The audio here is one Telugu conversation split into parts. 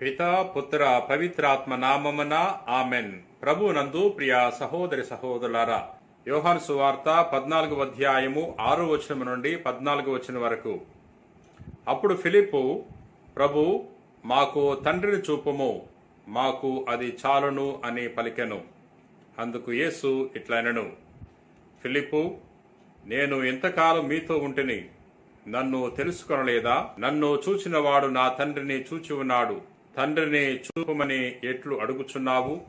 పితా పుత్ర పవిత్రాత్మ నామమున ఆమెన్. ప్రభు నందు ప్రియ సహోదరి సహోదరులారా యోహాను సువార్త పద్నాలుగు అధ్యాయము ఆరు వచనం నుండి పద్నాలుగు వచనం వరకు. అప్పుడు ఫిలిప్పు ప్రభు మాకు తండ్రిని చూపుము మాకు అది చాలును అని పలికెను. అందుకు యేసు ఇట్లనను ఫిలిప్పు నేను ఎంతకాలం మీతో ఉంటిని నన్ను తెలుసుకొనలేదా? నన్ను చూచినవాడు నా తండ్రిని చూచి ఉన్నాడు తండ్రిని చూపమని ఎట్లు అడుగుచున్నావు?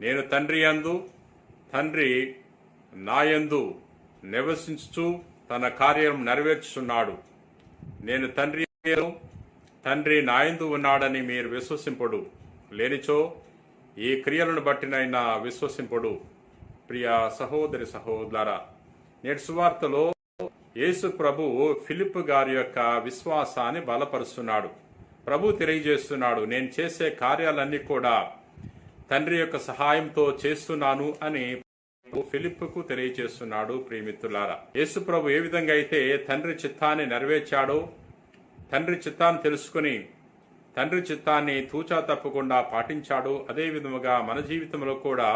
నేను తండ్రి యందు తండ్రి నాయందు నివసించు తన కార్యం నెరవేర్చుచున్నాడు. నేను తండ్రి తండ్రి నాయందు ఉన్నాడని మీరు విశ్వసింపుడు. లేనిచో ఈ క్రియలను బట్టినైనా విశ్వసింపుడు. ప్రియ సహోదరి సహోదర నేటి సువార్తలో యేసు ప్రభు ఫిలిప్ గారి యొక్క విశ్వాసాన్ని బలపరుస్తున్నాడు. ప్రభు తెలియజేస్తున్నాడు నేను చేసే కార్యాలన్నీ కూడా తండ్రి యొక్క సహాయంతో చేస్తున్నాను అని ఫిలిప్కు తెలియజేస్తున్నాడు ప్రియమిత్రులారా. యేసు ప్రభు ఏ విధంగా అయితే తండ్రి చిత్తాన్ని నెరవేర్చాడో తండ్రి చిత్తాన్ని తెలుసుకుని తండ్రి చిత్తాన్ని తూచా తప్పకుండా పాటించాడో అదే విధముగా మన జీవితంలో కూడా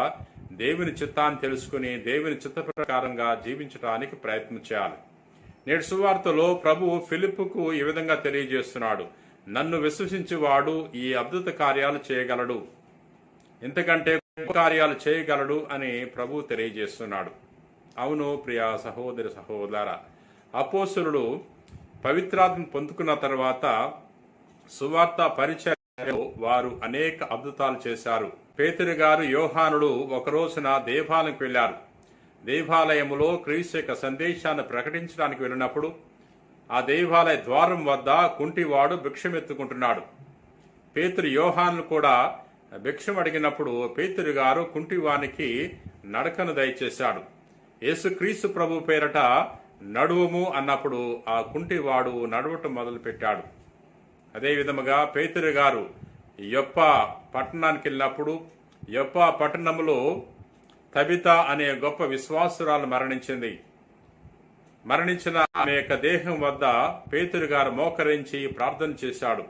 దేవుని చిత్తాన్ని తెలుసుకుని దేవుని చిత్త ప్రకారంగా జీవించడానికి ప్రయత్నం చేయాలి. నేటి సువార్తలో ప్రభు ఫిలిప్కు ఈ విధంగా తెలియజేస్తున్నాడు నన్ను విశ్వసించువాడు ఈ అద్భుత కార్యాలు చేయగలడు. ఎందుకంటే కార్యాలు చేయగలడు అని ప్రభు తెలియజేస్తున్నాడు. అవును ప్రియ సహోదరి సహోదర అపోసురుడు పవిత్రాత్మ పొందుకున్న తర్వాత సువార్త పరిచయంలో వారు అనేక అద్భుతాలు చేశారు. పేతురు గారు యోహానుడు ఒక రోజున దేవాలయంకి వెళ్ళారు దేవాలయములో క్రీస్తు యొక్క సందేశాన్ని ప్రకటించడానికి వెళ్ళినప్పుడు ఆ దేవాలయ ద్వారం వద్ద కుంటివాడు భిక్షమెత్తుకుంటున్నాడు. పేతురు యోహాను కూడా భిక్షం అడిగినప్పుడు పేతురు గారు కుంటివానికి నడకను దయచేశాడు. యేసుక్రీస్తు ప్రభు పేరట నడువుము అన్నప్పుడు ఆ కుంటివాడు నడవటం మొదలుపెట్టాడు. అదేవిధముగా పేతురు గారు యొప్ప పట్టణానికి వెళ్ళినప్పుడు యొప్ప పట్టణంలో తబిత అనే గొప్ప విశ్వాసురాలు మరణించింది. మరణించిన ఆమె యొక్క దేహం వద్ద పేతురు గారు మోకరించి ప్రార్థన చేశాడు.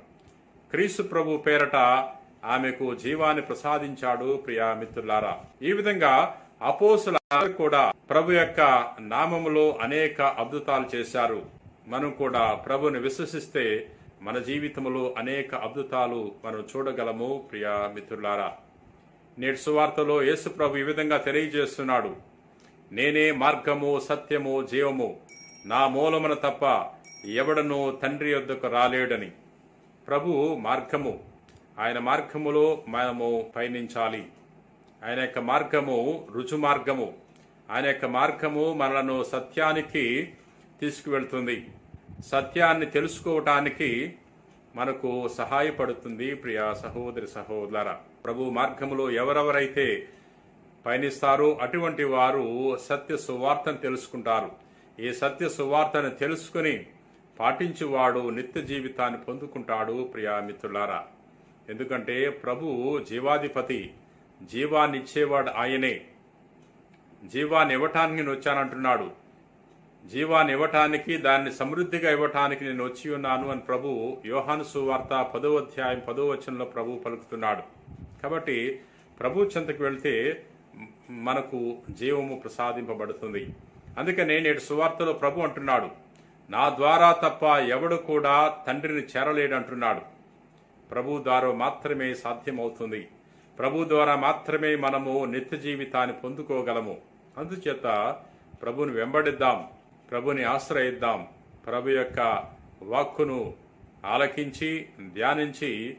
క్రీస్తు ప్రభు పేరట ఆమెకు జీవాన్ని ప్రసాదించాడు ప్రియా మిత్రులారా. ఈ విధంగా అపోసుల కూడా ప్రభు యొక్క నామములో అనేక అద్భుతాలు చేశారు. మనం కూడా ప్రభుని విశ్వసిస్తే మన జీవితంలో అనేక అద్భుతాలు మనం చూడగలము ప్రియా మిత్రులారా. నేటి సువార్తలో యేసు ప్రభు ఈ విధంగా తెలియజేస్తున్నాడు. నేనే మార్గము సత్యము జీవము నా మూలమున తప్ప ఎవడను తండ్రి యొద్దకు రాలేడని. ప్రభు మార్గము. ఆయన మార్గములో మనము పయనించాలి. ఆయన యొక్క మార్గము రుజు మార్గము ఆయన యొక్క మార్గము మనలను సత్యానికి తీసుకువెళ్తుంది. సత్యాన్ని తెలుసుకోవటానికి మనకు సహాయపడుతుంది ప్రియ సహోదరి సహోదర ప్రభు మార్గములో ఎవరెవరైతే పయనిస్తారు అటువంటి వారు సత్య సువార్తను తెలుసుకుంటారు. ఈ సత్య సువార్తను తెలుసుకుని పాటించువాడు నిత్య జీవితాన్ని పొందుకుంటాడు ప్రియా మిత్రులారా. ఎందుకంటే ప్రభు జీవాధిపతి జీవాన్ని ఇచ్చేవాడు ఆయనే. జీవాన్ని ఇవ్వటానికి నేను వచ్చానంటున్నాడు. జీవాన్ని ఇవ్వటానికి దాన్ని సమృద్ధిగా ఇవ్వటానికి నేను వచ్చి ఉన్నాను అని ప్రభు యోహాను సువార్త పదో అధ్యాయం పదో వచనంలో ప్రభు పలుకుతున్నాడు. కాబట్టి ప్రభు చెంతకు వెళ్తే మనకు జీవము ప్రసాదింపబడుతుంది. అందుకనే నేడు సువార్తలో ప్రభు అంటున్నాడు నా ద్వారా తప్ప ఎవడు కూడా తండ్రిని చేరలేడంటున్నాడు. ప్రభు ద్వారా మాత్రమే సాధ్యమవుతుంది. ప్రభు ద్వారా మాత్రమే మనము నిత్య జీవితాన్ని పొందుకోగలము. అందుచేత ప్రభుని వెంబడిద్దాం ప్రభుని ఆశ్రయిద్దాం ప్రభు యొక్క వాక్కును ఆలకించి ధ్యానించి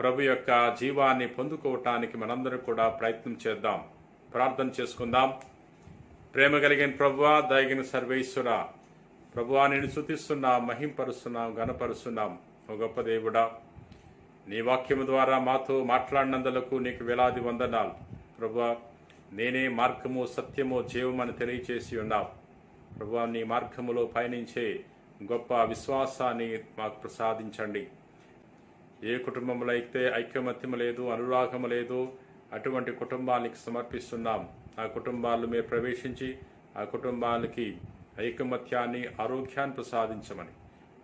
ప్రభు యొక్క జీవాన్ని పొందుకోవటానికి మనందరం కూడా ప్రయత్నం చేద్దాం. ప్రార్థన చేసుకుందాం. ప్రేమ కలిగిన ప్రభువా దయగిన సర్వేశ్వర ప్రభువా నేను శుతిస్తున్నాం మహింపరుస్తున్నాం గణపరుస్తున్నాం ఓ గొప్ప దేవుడా నీ వాక్యము ద్వారా మాతో మాట్లాడినందులకు నీకు వేలాది వందనాలు. ప్రభు నేనే మార్గము సత్యము జీవమని తెలియచేసి ఉన్నావు ప్రభు నీ మార్గములో పయనించే గొప్ప విశ్వాసాన్ని మాకు ప్రసాదించండి. ఏ కుటుంబంలో అయితే ఐక్యమత్యము లేదు అనురాగము లేదు అటువంటి కుటుంబానికి సమర్పిస్తున్నాం. ఆ కుటుంబాలు మీరు ప్రవేశించి ఆ కుటుంబానికి ఐకమత్యాన్ని ఆరోగ్యాన్ని ప్రసాదించమని.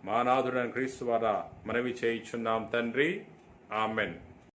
మానాథుడైన క్రీస్తు ద్వారా మనవి చేయించున్నాం తండ్రి. ఆమెన్.